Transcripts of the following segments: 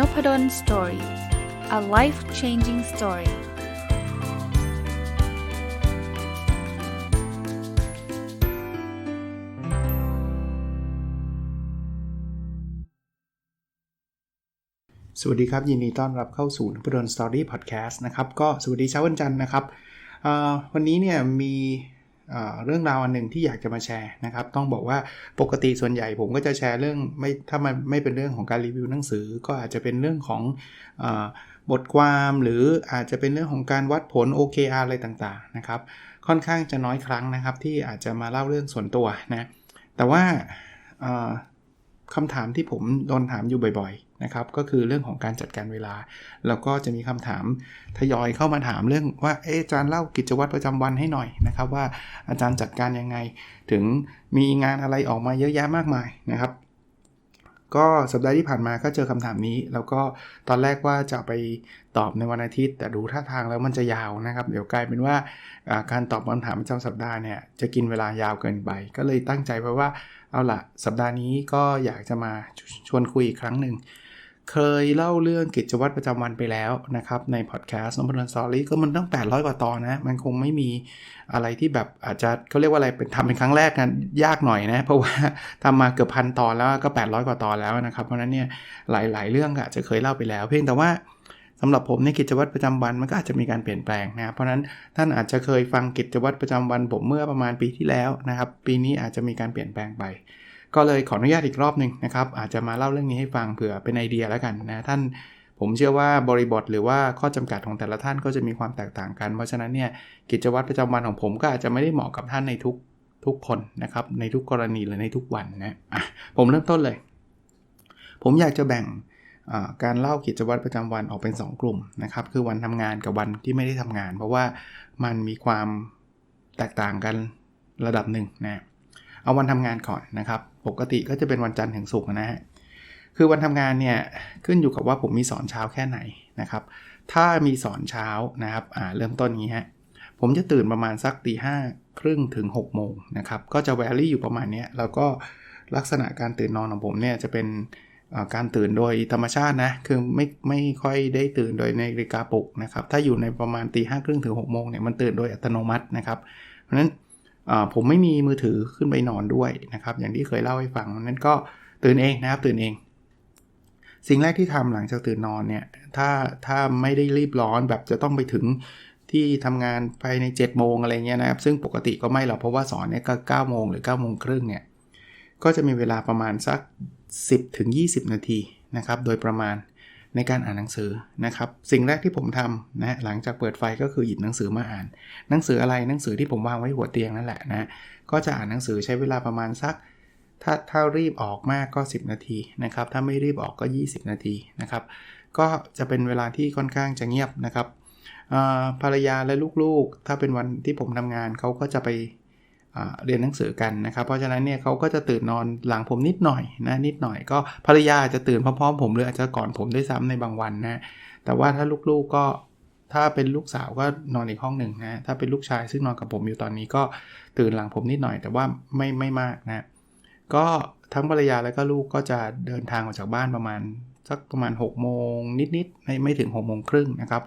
n o p ด d o สตอรี่ a life changing story สวัสดีครับ ยินดีต้อนรับเข้าสู่นพดลสตอรี่พอดแคสต์นะครับ ก็สวัสดีเช้าวันจันทร์นะครับวันนี้เนี่ยมี เรื่องราวอันหนึ่งที่อยากจะมาแชร์นะครับ ต้องบอกว่าปกติส่วนใหญ่ผมก็จะแชร์เรื่องไม่ถ้ามันไม่เป็นเรื่องของการรีวิวหนังสือ ก็อาจจะเป็นเรื่องของอบทความหรืออาจจะเป็นเรื่องของการวัดผล OKR อะไรต่างๆนะครับค่อนข้างจะน้อยครั้งนะครับ ที่อาจจะมาเล่าเรื่องส่วนตัวนะแต่ว่าคำถามที่ผมโดนถามอยู่บ่อยๆ นะครับก็คือเรื่องของการจัดการเวลา แล้วก็จะมีคำถามทยอยเข้ามาถามเรื่องว่าเออาจารย์เล่ากิจวัตรประจำวันให้หน่อยนะครับว่าอาจารย์จัดการยังไง ถึงมีงานอะไรออกมาเยอะแยะมากมายนะครับก็สัปดาห์ที่ผ่านมาก็เจอคำถามนี้ แล้วก็ตอนแรกว่าจะไปตอบในวันอาทิตย์ แต่ดูท่าทางแล้วมันจะยาวนะครับ เดี๋ยวกลายเป็นว่าการตอบคำถามประจำสัปดาห์เนี่ยจะกินเวลายาวเกินไป ก็เลยตั้งใจไว้ว่าเอาละสัปดาห์นี้ก็อยากจะมาชวนคุยอีกครั้งหนึ่ง เคยเล่าเรื่องกิจวัตรประจำวันไปแล้วนะครับในพอดแคสต์น้องพลสอรี่ก็มันต้อง800 กว่าตอนนะ มันคงไม่มีอะไรที่แบบอาจจะเขาเรียกว่าอะไรเป็นทำเป็นครั้งแรกนะยากหน่อยนะ เพราะว่าทำมาเกือบพันตอนแล้วก็ 800 กว่าตอนแล้วนะครับ เพราะนั้นเนี่ยหลาย ๆ เรื่องอาจจะเคยเล่าไปแล้ว เพียงแต่ว่าสำหรับผมในกิจวัตรประจำวันมันก็อาจจะมีการเปลี่ยนแปลงนะเพราะนั้นท่านอาจจะเคยฟังกิจวัตรประจำวันผมเมื่อประมาณปีที่แล้วนะครับ ปีนี้อาจจะมีการเปลี่ยนแปลงไป ก็เลยขออนุญาตอีกรอบหนึ่งนะครับ อาจจะมาเล่าเรื่องนี้ให้ฟังเผื่อเป็นไอเดียแล้วกันนะท่านผมเชื่อว่าบริบทหรือว่าข้อจำกัดของแต่ละท่านก็จะมีความแตกต่างกัน เพราะฉะนั้นเนี่ยกิจวัตรประจำวันของผมก็อาจจะไม่ได้เหมาะกับท่านในทุกทุกคนนะครับในทุกกรณีหรือในทุกวันนะะผมเริ่มต้นเลย ผมอยากจะแบ่งการเล่ากิจวัตรประจำวันออกเป็น 2 กลุ่มนะครับคือวันทำงานกับวันที่ไม่ได้ทำงาน เพราะว่ามันมีความแตกต่างกันระดับหนึ่งนะเอาวันทำงานก่อนนะครับ ปกติก็จะเป็นวันจันทร์ถึงศุกร์นะฮะคือวันทำงานเนี่ยขึ้นอยู่กับว่าผมมีสอนเช้าแค่ไหนนะครับ ถ้ามีสอนเช้านะครับเริ่มต้นนี้ฮะผมจะตื่นประมาณสักตีห้าครึ่งถึง6โมงนะครับก็จะแวรี่อยู่ประมาณนี้แล้วก็ลักษณะการตื่นนอนของผมเนี่ยจะเป็นการตื่นโดยธรรมชาตินะคือไม่ไม่ค่อยได้ตื่นโดยในนาฬิกาปลุกนะครับถ้าอยู่ในประมาณตีห้าครึ่งถึง6กโมงเนี่ยมันตื่นโดยอัตโนมัตินะครับ เพราะฉะนั้น ผมไม่มีมือถือขึ้นไปนอนด้วยนะครับ อย่างที่เคยเล่าให้ฟังนั้นก็ตื่นเองนะครับตื่นเอง สิ่งแรกที่ทำหลังจากตื่นนอนเนี่ยถ้าถ้าไม่ได้รีบร้อนแบบจะต้องไปถึงที่ทำงานภายใน7จ็ดโมงอะไรเงี้ยนะครับซึ่งปกติก็ไม่หรอกเพราะว่าสอนเนี่ยก็9ก้าโมงหรือ9ก้าโมงครึ่งเนี่ยก็จะมีเวลาประมาณสัก 10ถึง20 นาทีนะครับโดยประมาณ ในการอ่านหนังสือนะครับ สิ่งแรกที่ผมทำนะหลังจากเปิดไฟก็คือหยิบหนังสือมาอ่าน หนังสืออะไรหนังสือที่ผมวางไว้หัวเตียงนั่นแหละนะก็จะอ่านหนังสือใช้เวลาประมาณสัก ถ้าถ้ารีบออกมากก็ 10 นาทีนะครับ ถ้าไม่รีบออกก็ 20 นาทีนะครับ ก็จะเป็นเวลาที่ค่อนข้างจะเงียบนะครับภรรยาและลูกๆ ถ้าเป็นวันที่ผมทำงานเขาก็จะไป เรียนหนังสือกันนะครับ เพราะฉะนั้นเนี่ยเขาก็จะตื่นนอนหลังผมนิดหน่อยนะนิดหน่อยก็ภรรยาจะตื่นพร้อมๆผมหรืออาจจะก่อนผมด้วยซ้ำในบางวันนะแต่ว่าถ้าลูกๆก็ถ้าเป็นลูกสาวก็นอนอีกห้องหนึ่งนะถ้าเป็นลูกชายซึ่งนอนกับผมอยู่ตอนนี้ก็ตื่นหลังผมนิดหน่อย แต่ว่าไม่ไม่มากนะก็ทั้งภรรยาและก็ลูกก็จะเดินทางออกจากบ้านประมาณสักประมาณ6โมงนิดๆไม่ไม่ถึง6โมงครึ่งนะครับ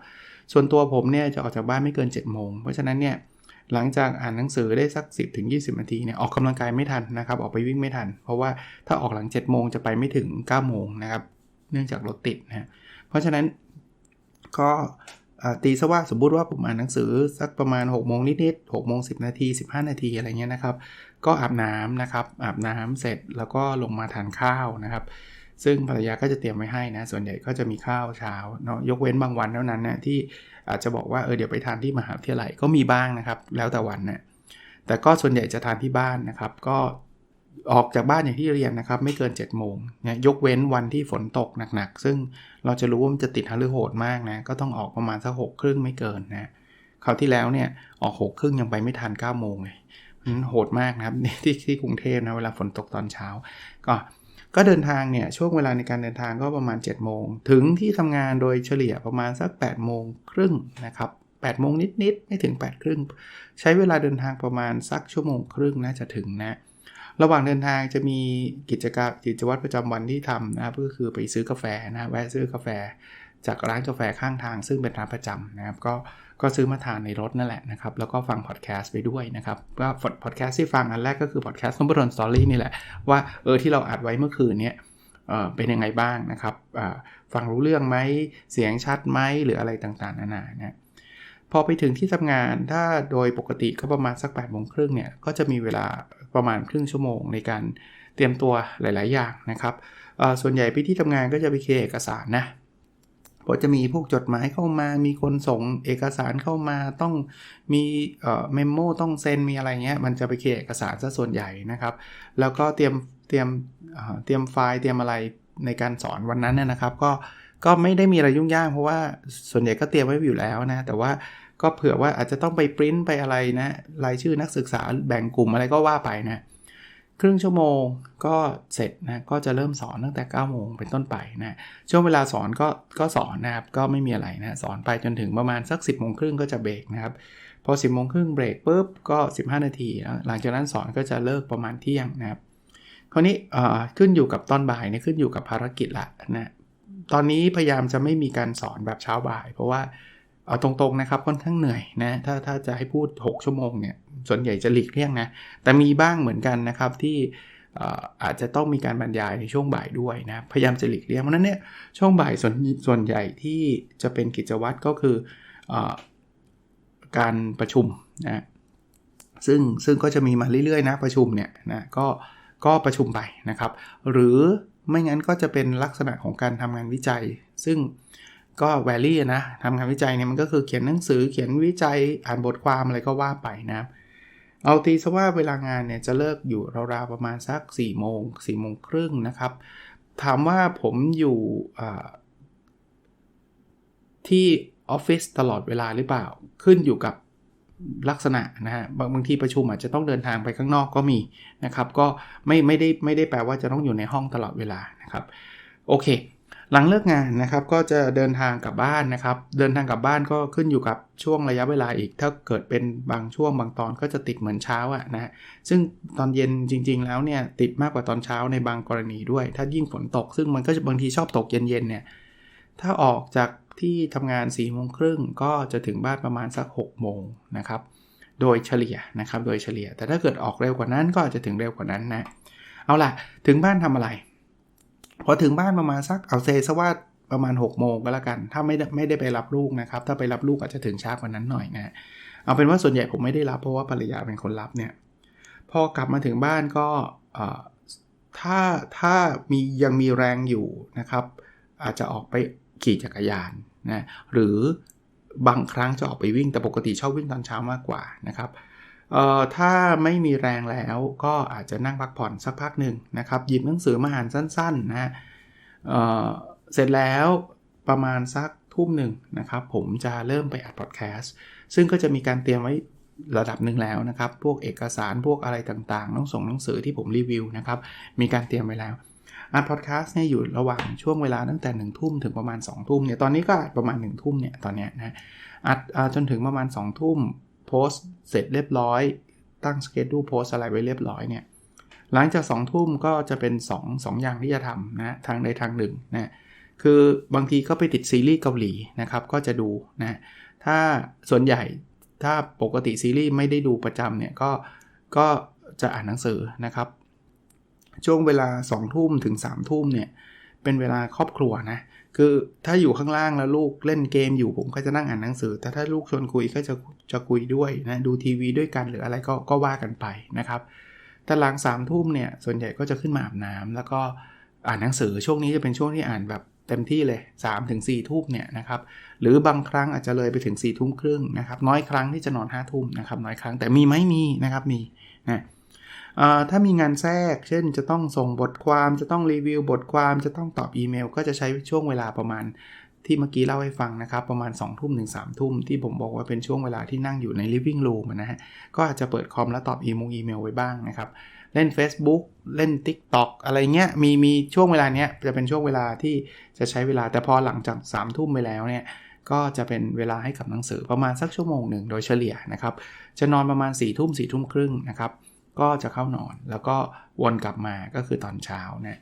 ส่วนตัวผมเนี่ยจะออกจากบ้านไม่เกิน7โมงเพราะฉะนั้นเนี่ย หลังจากอ่านหนังสือได้สัก 10ถึง20 นาทีเนี่ยออกกำลังกายไม่ทันนะครับ ออกไปวิ่งไม่ทัน เพราะว่าถ้าออกหลัง 7 โมงจะไปไม่ถึง 9 โมงนะครับ เนื่องจากรถติดนะเพราะฉะนั้นก็ตีซะว่าสมมุติว่าผมอ่านหนังสือสักประมาณ 6 โมงนิดๆ6โมง10 นาที 15 นาทีอะไรเงี้ยนะครับ ก็อาบน้ำนะครับ อาบน้ำเสร็จแล้วก็ลงมาทานข้าวนะครับ ซึ่งภรรยาก็จะเตรียมไว้ให้นะ ส่วนใหญ่ก็จะมีข้าวเช้าเนาะยกเว้นบางวันเท่านั้นนะที่อาจจะบอกว่าเออเดี๋ยวไปทานที่มหาวิทยาลัยก็มีบ้างนะครับ แล้วแต่วันนะแต่ก็ส่วนใหญ่จะทานที่บ้านนะครับ ก็ออกจากบ้านอย่างที่เรียนนะครับ ไม่เกิน7จ็ดโมงนี่ยกเว้นวันที่ฝนตกหนักๆ ซึ่งเราจะรู้ว่ามันจะติดฮาลือโหดมากนะ ก็ต้องออกประมาณสักหกครึ่งไม่เกินนะคราวที่แล้วเนี่ยออกหกครึ่งยังไปไม่ทัน9ก้าโมงเลยมันโหดมากนะครับที่ที่กรุงเทพนะเวลาฝนตกตอนเช้า ก็ ก็เดินทางเนี่ยช่วงเวลาในการเดินทางก็ประมาณ7จ็ดโมง ถึงที่ทำงานโดยเฉลี่ยประมาณสัก8ปดโมงครึ่งนะครับ8ปดโมงนิดๆไม่ถึง8ปดครึ่งใช้เวลาเดินทางประมาณสักชั่วโมงครึ่งน่าจะถึงนะระหว่างเดินทางจะมีกิจกรรมกิจวัตรประจำวันที่ทำนะครับก็คือไปซื้อกาแฟนะแวะซื้อกาแฟ จากร้านกาแฟข้างทางซึ่งเป็นร้านประจำนะครับ ก็ก็ซื้อมาทานในรถนั่นแหละนะครับ แล้วก็ฟังพอดแคสต์ไปด้วยนะครับก็พอดแคสต์ที่ฟังอันแรกก็คือพอดแคสต์นบรอนสตอรี่นี่แหละ ว่าเออที่เราอัดไว้เมื่อคืนนี้เป็นยังไงบ้างนะครับฟังรู้เรื่องไหมเสียงชัดไหมหรืออะไรต่างๆนานานะพอไปถึงที่ทำงานถ้าโดยปกติก็ประมาณสัก8ปดโมงครึ่งเนี่ยก็จะมีเวลาประมาณครึ่งชั่วโมงในการเตรียมตัวหลาย ๆ อย่างนะครับส่วนใหญ่ไปที่ทำงานก็จะไปเคลียร์เอกสารนะ พอจะมีพวกจดหมายเข้ามา มีคนส่งเอกสารเข้ามาต้องมีเมมโมต้องเซ็นมีอะไรเงี้ยมันจะไปเคลียร์เอกสารซะส่วนใหญ่นะครับ แล้วก็เตรียมเตรียมเตรียมไฟล์เตรียมอะไรในการสอนวันนั้นนะครับ ก็ก็ไม่ได้มีอะไรยุ่งยากเพราะว่าส่วนใหญ่ก็เตรียมไว้อยู่แล้วนะแต่ว่าก็เผื่อว่าอาจจะต้องไปปริ้นไปอะไรนะรายชื่อนักศึกษาแบ่งกลุ่มอะไรก็ว่าไปนะ ครึ่งชั่วโมงก็เสร็จนะก็จะเริ่มสอนตั้งแต่9โมงเป็นต้นไปนะช่วงเวลาสอนก็ก็สอนนะครับก็ไม่มีอะไรนะสอนไปจนถึงประมาณสัก 10บโมงครึ่งก็จะเบรกนะครับพอ 10บโมงครึ่งเบรกปุ๊บก็ 15 นาที หลังจากนั้นสอนก็จะเลิกประมาณเที่ยงนะครับคราวนี้ขึ้นอยู่กับตอนบ่ายเนี่ยขึ้นอยู่กับภารกิจละนะตอนนี้พยายามจะไม่มีการสอนแบบเช้าบ่าย เพราะว่า เอาตรงๆนะครับค่อนข้างเหนื่อยนะถ้าถ้าจะให้พูด 6 ชั่วโมงเนี่ยส่วนใหญ่จะหลีกเลี่ยงนะ แต่มีบ้างเหมือนกันนะครับที่อาจจะต้องมีการบรรยายในช่วงบ่ายด้วยนะพยายามจะหลีกเลี่ยงเพราะนั้นเนี่ยช่วงบ่ายส่วนส่วนใหญ่ที่จะเป็นกิจวัตรก็คืออการประชุมนะซึ่งซึ่งก็จะมีมาเรื่อยๆนะประชุมเนี่ยนะก็ก็ประชุมไปนะครับ หรือไม่งั้นก็จะเป็นลักษณะของการทำงานวิจัย ซึ่ง ก็แวลี่นะทำงานวิจัยเนี่ยมันก็คือเขียนหนังสือเขียนวิจัยอ่านบทความอะไรก็ว่าไปนะเอาตีซะว่าเวลางานเนี่ยจะเลิกอยู่ราวๆประมาณสัก4ี่โมงสี่โมงครึ่งนะครับ ถามว่าผมอยู่ที่ออฟฟิศตลอดเวลาหรือเปล่า ขึ้นอยู่กับลักษณะนะฮะบางบางทีประชุมอาจจะต้องเดินทางไปข้างนอกก็มีนะครับ ก็ไม่ไม่ได้ไม่ได้แปลว่าจะต้องอยู่ในห้องตลอดเวลานะครับ โอเค หลังเลิกงานนะครับก็จะเดินทางกลับบ้านนะครับ เดินทางกลับบ้านก็ขึ้นอยู่กับช่วงระยะเวลาอีก ถ้าเกิดเป็นบางช่วงบางตอนก็จะติดเหมือนเช้าอะนะซึ่งตอนเย็นจริง ๆ แล้วเนี่ยติดมากกว่าตอนเช้าในบางกรณีด้วย ถ้ายิ่งฝนตก ซึ่งมันก็จะบางทีชอบตกเย็นๆเนี่ยถ้าออกจากที่ทำงาน4ี่โมงครึ่งก็จะถึงบ้านประมาณสัก6โมงนะครับโดยเฉลี่ยนะครับโดยเฉลี่ย แต่ถ้าเกิดออกเร็วกว่านั้นก็อาจจะถึงเร็วกว่านั้นนะเอาล่ะถึงบ้านทำอะไร พอถึงบ้านประมาณสักเอาเซซะว่าประมาณ6โมงก็แล้วกัน ถ้าไม่ได้ไม่ได้ไปรับลูกนะครับ ถ้าไปรับลูกอาจจะถึงช้ากว่านั้นหน่อยนะเอาเป็นว่าส่วนใหญ่ผมไม่ได้รับเพราะว่าภรรยาเป็นคนรับเนี่ยพอกลับมาถึงบ้านก็ถ้าถ้ามียังมีแรงอยู่นะครับ อาจจะออกไปขี่จักรยานนะหรือบางครั้งจะออกไปวิ่งแต่ปกติชอบวิ่งตอนเช้ามากกว่านะครับ เอ่อถ้าไม่มีแรงแล้วก็อาจจะนั่งพักผ่อนสักพักหนึ่งนะครับ หยิบหนังสือมาอ่านสั้นๆนะเอ่อเสร็จแล้วประมาณสักทุ่มหนึ่งนะครับ ผมจะเริ่มไปอัดพอดแคสต์ซึ่งก็จะมีการเตรียมไว้ระดับหนึ่งแล้วนะครับ พวกเอกสารพวกอะไรต่างๆต้องส่งหนังสือที่ผมรีวิวนะครับ มีการเตรียมไว้แล้วอัดพอดแคสต์เนี่ยอยู่ระหว่างช่วงเวลาตั้งแต่1นึ่ทุ่มถึงประมาณ2ทุ่มเนี่ยตอนนี้ก็ประมาณ1นึ่ทุ่มเนี่ยตอนเนี้ยนะอัดจนถึงประมาณ2ทุ่ม พสเสร็จเรียบร้อย ตั้งสเกจดูโพสอะไรไว้เรียบร้อยเนี่ยหลังจาก2ทุ่มก็จะเป็น 2 2 อย่างที่จะทำนะทางใดทางหนึ่งนะคือบางทีก็ไปติดซีรีส์เกาหลีนะครับก็จะดูนะถ้าส่วนใหญ่ถ้าปกติซีรีส์ไม่ได้ดูประจำเนี่ยก็ก็จะอ่านหนังสือนะครับ ช่วงเวลา2ทุ่มถึง3ทุ่มเนี่ยเป็นเวลาครอบครัวนะ คือถ้าอยู่ข้างล่างแล้วลูกเล่นเกมอยู่ผมก็จะนั่งอ่านหนังสือ แต่ถ้าลูกชวนคุยก็จะจะคุยด้วยนะดูทีวีด้วยกันหรืออะไรก็ก็ว่ากันไปนะครับแต่หลัง3ามทุ่มเนี่ยส่วนใหญ่ก็จะขึ้นมาอาบน้ำแล้วก็อ่านหนังสือช่วงนี้จะเป็นช่วงที่อ่านแบบเต็มที่เลย3ามถึงสี่ทุ่มเนี่ยนะครับหรือบางครั้งอาจจะเลยไปถึง4ี่ทุ่มครึ่งนะครับน้อยครั้งที่จะนอน5้าทุ่มนะครับน้อยครั้งแต่มีไหมมีนะครับมีนะ ถ้ามีงานแทรก เช่นจะต้องส่งบทความ จะต้องรีวิวบทความจะต้องตอบอีเมล ก็จะใช้ช่วงเวลาประมาณที่เมื่อกี้เล่าให้ฟังนะครับ ประมาณ2องทุ่มถึงสามทุ่มที่ผมบอกว่าเป็นช่วงเวลาที่นั่งอยู่ใน living room นะฮะ ก็อาจจะเปิดคอมแล้วตอบอีเมลอีเมลไว้บ้างนะครับ เล่น Facebook เล่น TikTok อะไรเงี้ยมีมีช่วงเวลาเนี้ยจะเป็นช่วงเวลาที่จะใช้เวลาแต่พอหลังจาก3ามทุ่มไปแล้วเนี่ยก็จะเป็นเวลาให้กับหนังสือประมาณสักชั่วโมงหนึ่งโดยเฉลี่ยนะครับ จะนอนประมาณ4ี่ทุ่มสี่ทุ่มครึ่งนะครับ ก็จะเข้านอน แล้วก็วนกลับมาก็คือตอนเช้านะ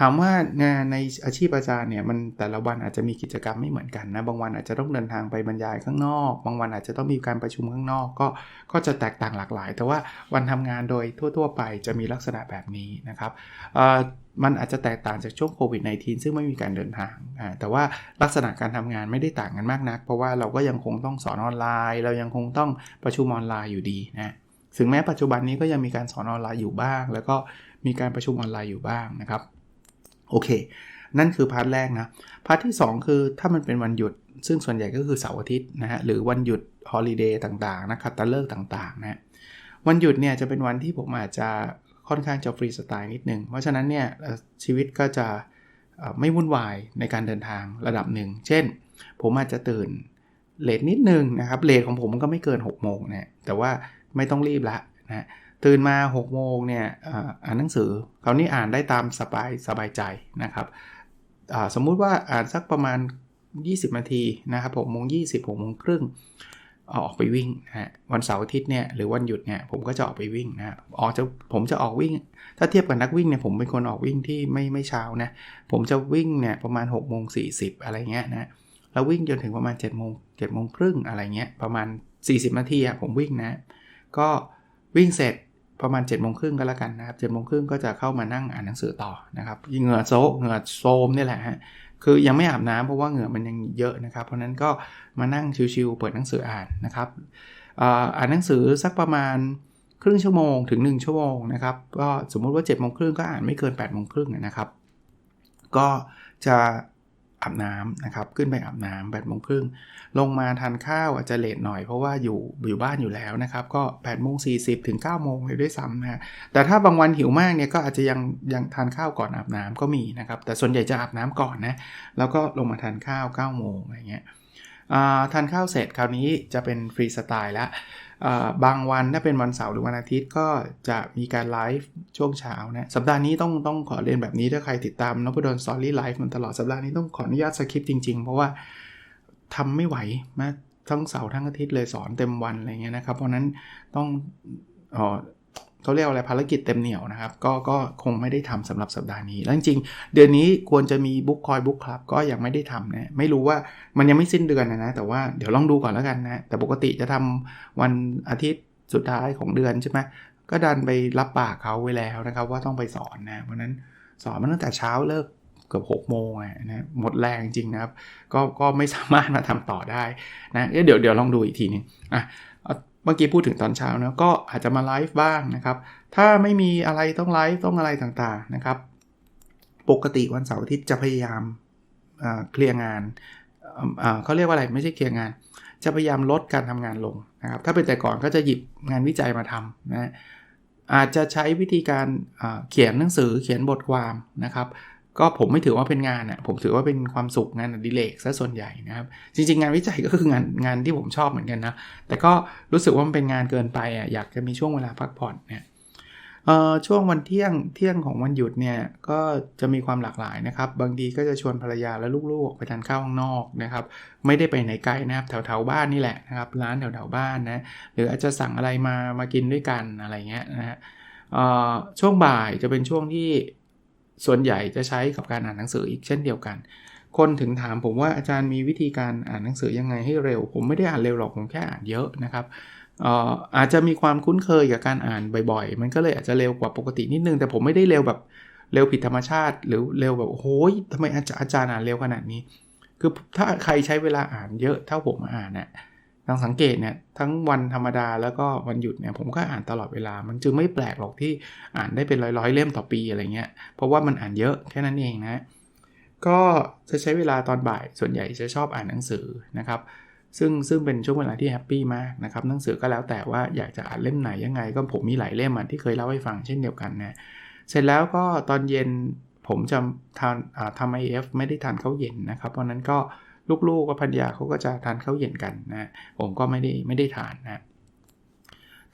ถามว่างานในอาชีพอาจารย์เนี่ยมันแต่ละวันอาจจะมีกิจกรรมไม่เหมือนกันนะบางวันอาจจะต้องเดินทางไปบรรยายข้างนอก บางวันอาจจะต้องมีการประชุมข้างนอก ก็ก็จะแตกต่างหลากหลาย แต่ว่าวันทำงานโดยทั่ว ๆ ไปจะมีลักษณะแบบนี้นะครับมันอาจจะแตกต่างจากช่วงโควิด -19 ซึ่งไม่มีการเดินทาง แต่ว่าลักษณะการทำงานไม่ได้ต่างกันมากนัก เพราะว่าเราก็ยังคงต้องสอนออนไลน์ เรายังคงต้องประชุมออนไลน์อยู่ดีนะ ถึงแม้ปัจจุบันนี้ก็ยังมีการสอนออนไลน์อยู่บ้าง แล้วก็มีการประชุมออนไลน์อยู่บ้างนะครับ โอเค นั่นคือพาร์ทแรกนะ พาร์ทที่ 2 คือถ้ามันเป็นวันหยุด ซึ่งส่วนใหญ่ก็คือเสาร์อาทิตย์นะฮะ หรือวันหยุดฮอลิเดย์ต่างๆ นะครับตะเลิกต่างๆนะวันหยุดเนี่ยจะเป็นวันที่ผมอาจจะค่อนข้างจะฟรีสไตล์นิดนึง เพราะฉะนั้นเนี่ยชีวิตก็จะไม่วุ่นวายในการเดินทางระดับหนึ่ง เช่น ผมอาจจะตื่นเลทนิดนึงนะครับเลทของผมก็ไม่เกิน 6 โมงนี่ยแต่ว่า ไม่ต้องรีบละนะตื่นมา6โมงเนี่ยอ่านหนังสือคราวนี้อ่านได้ตามสบายสบายใจนะครับสมมุติว่าอ่านสักประมาณ 20 นาทีนะครับ6โมง20 6โมงครึ่งออกไปวิ่งนะฮะวันเสาร์อาทิตย์เนี่ยหรือวันหยุดเนี่ยผมก็จะออกไปวิ่งนะออกจะผมจะออกวิ่ง ถ้าเทียบกับนักวิ่งเนี่ยผมเป็นคนออกวิ่งที่ไม่ไม่เช้านะผมจะวิ่งเนี่ยประมาณ6โมง40อะไรเงี้ยนะแล้ววิ่งจนถึงประมาณ7โมง7โมงครึ่งอะไรเงี้ยประมาณ 40 นาทีอะผมวิ่งนะ ก็วิ่งเสร็จประมาณ7จ็ดโมงครึ่งก็แล้วกันนะครับเจ็ดโมงครึ่งก็จะเข้ามานั่งอ่านหนังสือต่อนะครับเหงื่อโซเหงื่อโซมนี่แหละฮะคือยังไม่อาบน้ำเพราะว่าเหงื่อมันยังเยอะนะครับ เพราะนั้นก็มานั่งชิวๆเปิดหนังสืออ่านนะครับอ่านหนังสือสักประมาณครึ่งชั่วโมงถึง 1 ชั่วโมงนะครับก็สมมุติว่า7จ็ดโมงครึ่งก็อ่านไม่เกิน8ปดโมงครึ่งนะครับ ก็จะ อาบน้ำนะครับขึ้นไปอาบน้ำแปดโมงครึ่งลงมาทานข้าวอาจจะเลทหน่อยเพราะว่าอยู่อยู่บ้านอยู่แล้วนะครับ ก็8ปดโมงสีถึง9ก้าโมงเลยด้วยซ้ำนะแต่ถ้าบางวันหิวมากเนี่ยก็อาจจะยังยังทานข้าวก่อนอาบน้ำก็มีนะครับ แต่ส่วนใหญ่จะอาบน้ำก่อนนะแล้วก็ลงมาทานข้าว9ก้าโมงอะไรเงี้ยทานข้าวเสร็จคราวนี้จะเป็นฟรีสไตล์แล้ว บางวันถ้าเป็นวันเสาร์หรือวันอาทิตย์ก็จะมีการไลฟ์ช่วงเช้านะสัปดาห์นี้ต้องต้องขอเรียนแบบนี้ถ้าใครติดตามนพดลสตอรี่ไลฟ์มันตลอดสัปดาห์นี้ต้องขออนุญาตสคริปต์จริง ๆ เพราะว่าทำไม่ไหวมาทั้งเสาร์ทั้งอาทิตย์เลยสอนเต็มวันอะไรเงี้ยนะครับ เพราะนั้นต้องอ๋อ เขาเรียกอะไรภารกิจเต็มเหนียวนะครับ ก็ก็คงไม่ได้ทำสำหรับสัปดาห์นี้ แล้วจริงเดือนนี้ควรจะมีบุ๊กคอยบุ๊กคลับก็ยังไม่ได้ทำนะไม่รู้ว่ามันยังไม่สิ้นเดือนนะนะแต่ว่าเดี๋ยวลองดูก่อนแล้วกันนะแต่ปกติจะทำวันอาทิตย์สุดท้ายของเดือนใช่ไหมก็ดันไปรับปากเขาไว้แล้วนะครับ ว่าต้องไปสอนนะเพราะนั้นสอนมันตั้งแต่เช้าเลิกเกือบ6โมงนะหมดแรงจริงนะครับ ก็ก็ไม่สามารถมาทำต่อได้นะเดี๋ยวเดี๋ยวลองดูอีกทีนึงอะ เมื่อกี้พูดถึงตอนเช้านะก็อาจจะมาไลฟ์บ้างนะครับ ถ้าไม่มีอะไรต้องไลฟ์ต้องอะไรต่างๆนะครับ ปกติวันเสาร์อาทิตย์จะพยายามเคลียร์งานเขาเรียกว่าอะไรไม่ใช่เคลียร์งาน จะพยายามลดการทำงานลงนะครับ ถ้าเป็นแต่ก่อนก็จะหยิบงานวิจัยมาทำนะอาจจะใช้วิธีการเขียนหนังสือเขียนบทความนะครับ ก็ผมไม่ถือว่าเป็นงานอะผมถือว่าเป็นความสุขงานอดิเรกซะส่วนใหญ่นะครับจริง ๆ งานวิจัยก็คืองานงานที่ผมชอบเหมือนกันนะแต่ก็รู้สึกว่ามันเป็นงานเกินไปอะอยากจะมีช่วงเวลาพักผ่อนเนี่ยช่วงวันเที่ยงเที่ยงของวันหยุดเนี่ยก็จะมีความหลากหลายนะครับ บางทีก็จะชวนภรรยาและลูกๆไปทานข้าวข้างนอกนะครับ ไม่ได้ไปไหนไกลนะครับแถวๆบ้านนี่แหละนะครับ ร้านแถวๆบ้านนะหรืออาจจะสั่งอะไรมามากินด้วยกันอะไรเงี้ยนะฮะช่วงบ่ายจะเป็นช่วงที่ ส่วนใหญ่จะใช้กับการอ่านหนังสืออีกเช่นเดียวกัน คนถึงถามผมว่าอาจารย์มีวิธีการอ่านหนังสือยังไงให้เร็ว ผมไม่ได้อ่านเร็วหรอกผมแค่อ่านเยอะนะครับอาจจะมีความคุ้นเคยกับการอ่านบ่อยๆ มันก็เลยอาจจะเร็วกว่าปกตินิดนึง แต่ผมไม่ได้เร็วแบบเร็วผิดธรรมชาติ หรือเร็วแบบโอ้ยทำไมอาจารย์อาจารย์อ่านเร็วขนาดนี้ คือถ้าใครใช้เวลาอ่านเยอะเท่าผมอ่านเนี่ย ลองสังเกตเนี่ยทั้งวันธรรมดาแล้วก็วันหยุดเนี่ยผมก็อ่านตลอดเวลา มันจึงไม่แปลกหรอกที่อ่านได้เป็นร้อยๆเล่มต่อปีอะไรเงี้ย เพราะว่ามันอ่านเยอะแค่นั้นเองนะ ก็จะใช้เวลาตอนบ่ายส่วนใหญ่จะชอบอ่านหนังสือนะครับ ซึ่งซึ่งเป็นช่วงเวลาที่แฮปปี้มากนะครับหนังสือก็แล้วแต่ว่าอยากจะอ่านเล่มไหนยังไง ก็ผมมีหลายเล่มที่เคยเล่าให้ฟังเช่นเดียวกันนะเสร็จแล้วก็ตอนเย็นผมจะทานทำไอเอฟไม่ได้ทานข้าวเย็นนะครับเพราะนั้นก็ ลูกๆกับพันยาเขาก็จะทานข้าวเย็นกันนะผมก็ไม่ได้ไม่ได้ทานนะ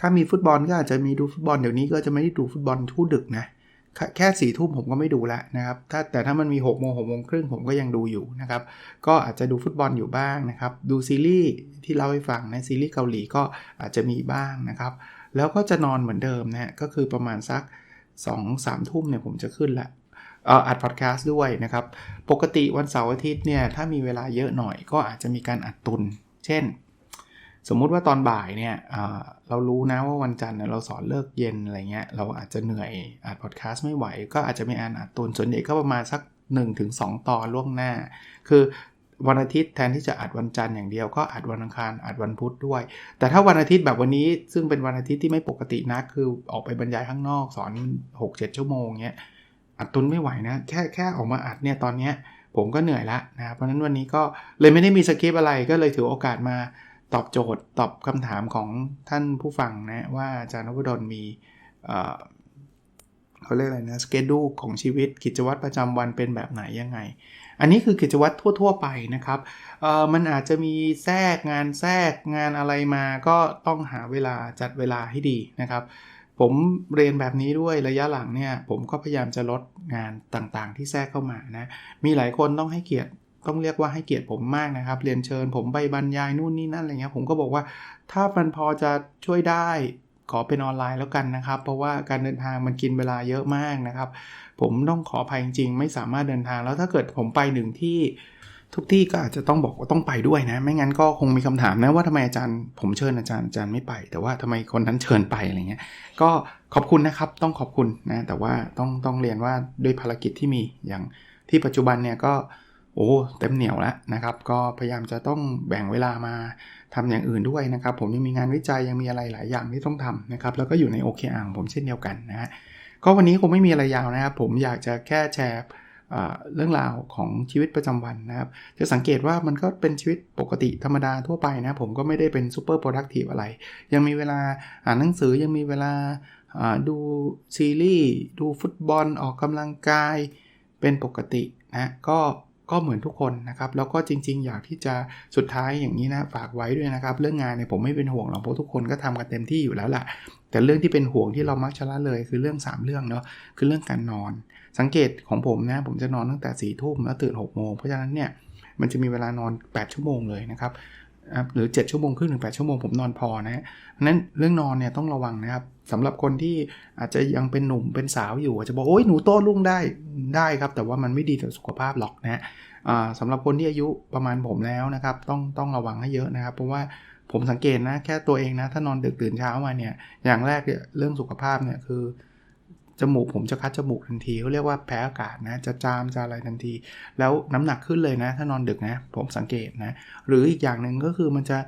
ถ้ามีฟุตบอลก็อาจจะมีดูฟุตบอลเดี๋ยวนี้ก็จะไม่ได้ดูฟุตบอลทุกดึกนะแค่สี่ทุ่มผมก็ไม่ดูแล้วนะครับถ้าแต่ถ้ามันมี6กโมงหกโมงครึ่งผมก็ยังดูอยู่นะครับ ก็อาจจะดูฟุตบอลอยู่บ้างนะครับ ดูซีรีส์ที่เล่าให้ฟังนะซีรีส์เกาหลีก็อาจจะมีบ้างนะครับ แล้วก็จะนอนเหมือนเดิมนะฮะก็คือประมาณสัก2 3ทุ่มเนี่ยผมจะขึ้นละ อัดพอดแคสต์ด้วยนะครับ ปกติวันเสาร์อาทิตย์เนี่ยถ้ามีเวลาเยอะหน่อยก็อาจจะมีการอัดตุน เช่น สมมุติว่าตอนบ่ายเนี่ยเรารู้นะว่าวันจันทร์เราสอนเลิกเย็นอะไรเงี้ยเราอาจจะเหนื่อยอัดพอดแคสต์ไม่ไหว ก็อาจจะมีอ่านอัดตุนส่วนใหญ่ก็ประมาณสัก 1-2 ตอนล่วงหน้า คือวันอาทิตย์แทนที่จะอัดวันจันทร์อย่างเดียวก็อัดวันอังคารอัดวันพุธด้วย แต่ถ้าวันอาทิตย์แบบวันนี้ซึ่งเป็นวันอาทิตย์ที่ไม่ปกตินักคือออกไปบรรยายข้างนอกสอน 6-7 ชั่วโมงเงี้ย อัดตุนไม่ไหวนะ แค่แค่ออกมาอัดเนี่ยตอนเนี้ยผมก็เหนื่อยละนะครับเพราะฉะนั้นวันนี้ก็เลยไม่ได้มีสคริปอะไรก็เลยถือโอกาสมาตอบโจทย์ตอบคำถามของท่านผู้ฟังนะว่าอาจารย์นพดลมีเขาเรียกอะไรนะสเกดูของชีวิตกิจวัตรประจำวันเป็นแบบไหนยังไง อันนี้คือกิจวัตรทั่ว ๆ ไปนะครับเออมันอาจจะมีแทรกงานแทรกงานอะไรมาก็ต้องหาเวลาจัดเวลาให้ดีนะครับ ผมเรียนแบบนี้ด้วยระยะหลังเนี่ย ผมก็พยายามจะลดงานต่างๆ ที่แทรกเข้ามานะ มีหลายคนต้องให้เกียรติต้องเรียกว่าให้เกียรติผมมากนะครับ เรียนเชิญผมไปบรรยายนู่นนี่นั่นอะไรเงี้ยผมก็บอกว่าถ้ามันพอจะช่วยได้ขอเป็นออนไลน์แล้วกันนะครับ เพราะว่าการเดินทางมันกินเวลาเยอะมากนะครับ ผมต้องขออภัยจริงๆ ไม่สามารถเดินทางแล้วถ้าเกิดผมไปหนึ่งที่ ทุกที่ก็อาจจะต้องบอกว่าต้องไปด้วยนะ ไม่งั้นก็คงมีคำถามนะว่าทำไมอาจารย์ ผมเชิญอาจารย์อาจารย์ไม่ไป แต่ว่าทำไมคนนั้นเชิญไปอะไรเงี้ย ก็ขอบคุณนะครับ ต้องขอบคุณนะ แต่ว่าต้องต้องเรียนว่าด้วยภารกิจที่มีอย่างที่ปัจจุบันเนี่ยก็โอ้เต็มเหนียวแล้วนะครับ ก็พยายามจะต้องแบ่งเวลามาทำอย่างอื่นด้วยนะครับ ผมยังมีงานวิจัยยังมีอะไรหลายอย่างที่ต้องทำนะครับ แล้วก็อยู่ใน OKR ของผมเช่นเดียวกันนะฮะก็วันนี้คงไม่มีอะไรยาวนะครับ ผมอยากจะแค่แชร์ เรื่องราวของชีวิตประจำวันนะครับ จะสังเกตว่ามันก็เป็นชีวิตปกติธรรมดาทั่วไปนะผมก็ไม่ได้เป็นซูเปอร์โปรดักทีฟอะไร ยังมีเวลาอ่านหนังสือยังมีเวลาดูซีรีส์ดูฟุตบอลออกกำลังกายเป็นปกตินะก็ก็เหมือนทุกคนนะครับ แล้วก็จริง ๆ อยากที่จะสุดท้ายอย่างนี้นะฝากไว้ด้วยนะครับ เรื่องงานเนี่ยผมไม่เป็นห่วงหรอกเพราะทุกคนก็ทำกันเต็มที่อยู่แล้วแหละแต่เรื่องที่เป็นห่วงที่เรามักจะละเลย คือเรื่อง 3 เรื่องเนาะคือเรื่องการนอน สังเกตของผมนะผมจะนอนตั้งแต่4ี่ทุ่มแล้วตื่น6กโมงเพราะฉะนั้นเนี่ยมันจะมีเวลานอน 8 ชั่วโมงเลยนะครับหรือ 7 ชั่วโมงครึ่งถึง8ชั่วโมงผมนอนพอนะนั้นเรื่องนอนเนี่ยต้องระวังนะครับสำหรับคนที่อาจจะยังเป็นหนุ่มเป็นสาวอยู่อาจจะบอกโอ้ยหนูโตรุ่งได้ได้ครับ แต่ว่ามันไม่ดีต่อสุขภาพหรอกนะสำหรับคนที่อายุประมาณผมแล้วนะครับ ต้องต้องระวังให้เยอะนะครับเพราะว่าผมสังเกตนะแค่ตัวเองนะถ้านอนดึกตื่นเช้ามาเนี่ยอย่างแรกเนี่ยเรื่องสุขภาพเนี่ยคือ จมูกผมจะคัดจมูกทันทีเขาเรียกว่าแพ้อากาศนะจะจามจะอะไรทันที แล้วน้ำหนักขึ้นเลยนะ ถ้านอนดึกนะ ผมสังเกตนะหรืออีกอย่างหนึ่งก็คือมันจะ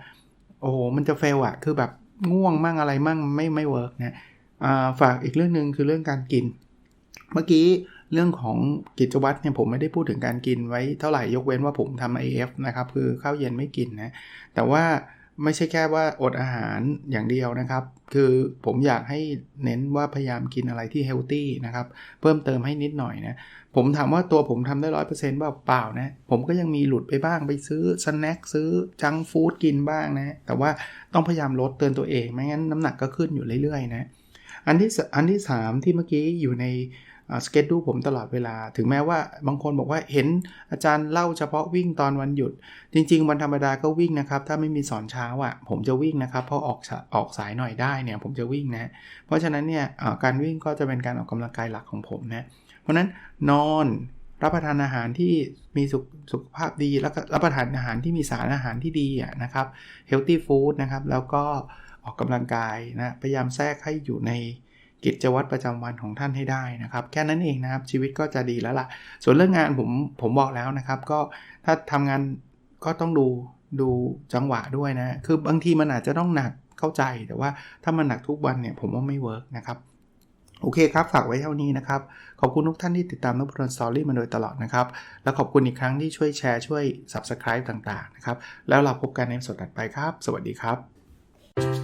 โอ้โหมันจะเฟลอะคือแบบง่วงมั่งอะไรมั่งไม่ไม่เวิร์กนะฝากอีกเรื่องหนึ่งคือเรื่องการกิน เมื่อกี้เรื่องของกิจวัตรเนี่ยผมไม่ได้พูดถึงการกินไว้เท่าไหร่ยกเว้นว่าผมทำ AF นะครับคือข้าวเย็นไม่กินนะแต่ว่า ไม่ใช่แค่ว่าอดอาหารอย่างเดียวนะครับ คือผมอยากให้เน้นว่าพยายามกินอะไรที่เฮลตี้นะครับ เพิ่มเติมให้นิดหน่อยนะ ผมถามว่าตัวผมทำได้ร้อยเปอร์เซ็นต์เปล่านะ ผมก็ยังมีหลุดไปบ้างไปซื้อสแน็คซื้อจังฟู้ดกินบ้างนะ แต่ว่าต้องพยายามลดเตือนตัวเอง ไม่งั้นน้ำหนักก็ขึ้นอยู่เรื่อยๆนะ อันที่อันที่ 3 ที่เมื่อกี้อยู่ใน สเก็ตดูผมตลอดเวลา ถึงแม้ว่าบางคนบอกว่าเห็นอาจารย์เล่าเฉพาะวิ่งตอนวันหยุด จริง ๆ วันธรรมดาก็วิ่งนะครับ ถ้าไม่มีสอนเช้าอะ่ะผมจะวิ่งนะครับเพราะออกออกสายหน่อยได้เนี่ยผมจะวิ่งนะเพราะฉะนั้นเนี่ยการวิ่งก็จะเป็นการออกกำลังกายหลักของผมนะเพราะนั้นนอนรับประทานอาหารที่มีสุขสุขภาพดี แล้วก็รับประทานอาหารที่มีสารอาหารที่ดีอะนะครับ healthy food นะครับแล้วก็ออกกำลังกายนะพยายามแทรกให้อยู่ใน กิจวัตรประจำวันของท่านให้ได้นะครับ แค่นั้นเองนะครับชีวิตก็จะดีแล้วล่ะ ส่วนเรื่องงานผมผมบอกแล้วนะครับ ก็ถ้าทำงานก็ต้องดูดูจังหวะด้วยนะ คือบางทีมันอาจจะต้องหนักเข้าใจแต่ว่าถ้ามันหนักทุกวันเนี่ยผมว่าไม่เวิร์กนะครับโอเคครับ ฝากไว้เท่านี้นะครับ ขอบคุณทุกท่านที่ติดตามนพดลสตอรี่มาโดยตลอดนะครับ แล้วขอบคุณอีกครั้งที่ช่วยแชร์ช่วย Subscribe ต่างๆนะครับ แล้วเราพบกันในสดถัดไปครับ สวัสดีครับ